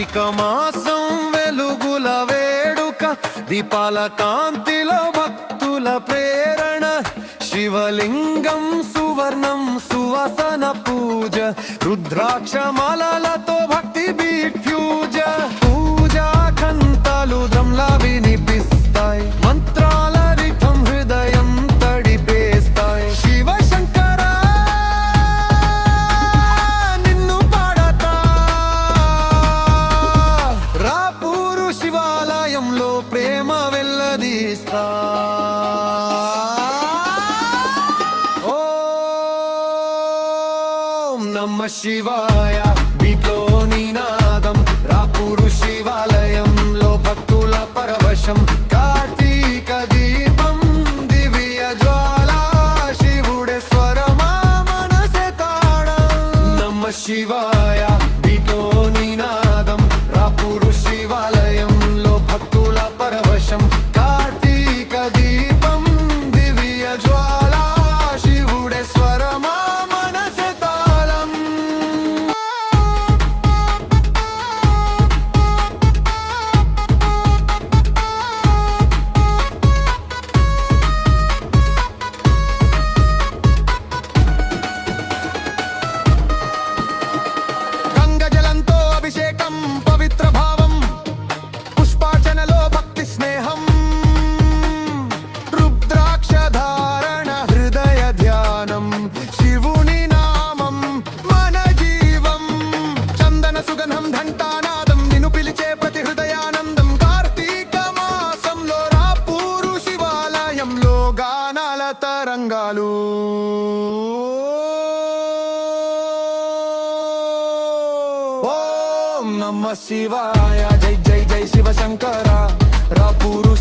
కార్తీక మాసం వెలుగుల వేడుక దీపాల కాంతిలో భక్తుల ప్రేరణ శివలింగం సువర్ణం సువసన పూజ రుద్రాక్ష మాలలతో ప్రేమ వెళ్ళదీస్తా ఓం నమ శివాయ. బీట్లో నినాదం రాపూరు శివాలయంలో భక్తుల పరవశం. కార్తీక దీపం. దివ్య జ్వాల. శివుడే స్వరమా మనసే తాళం. నమ శివాయ. రంగాలు. ఓం నమ శివాయ. జై జై జై శివ శంకర రాపూరు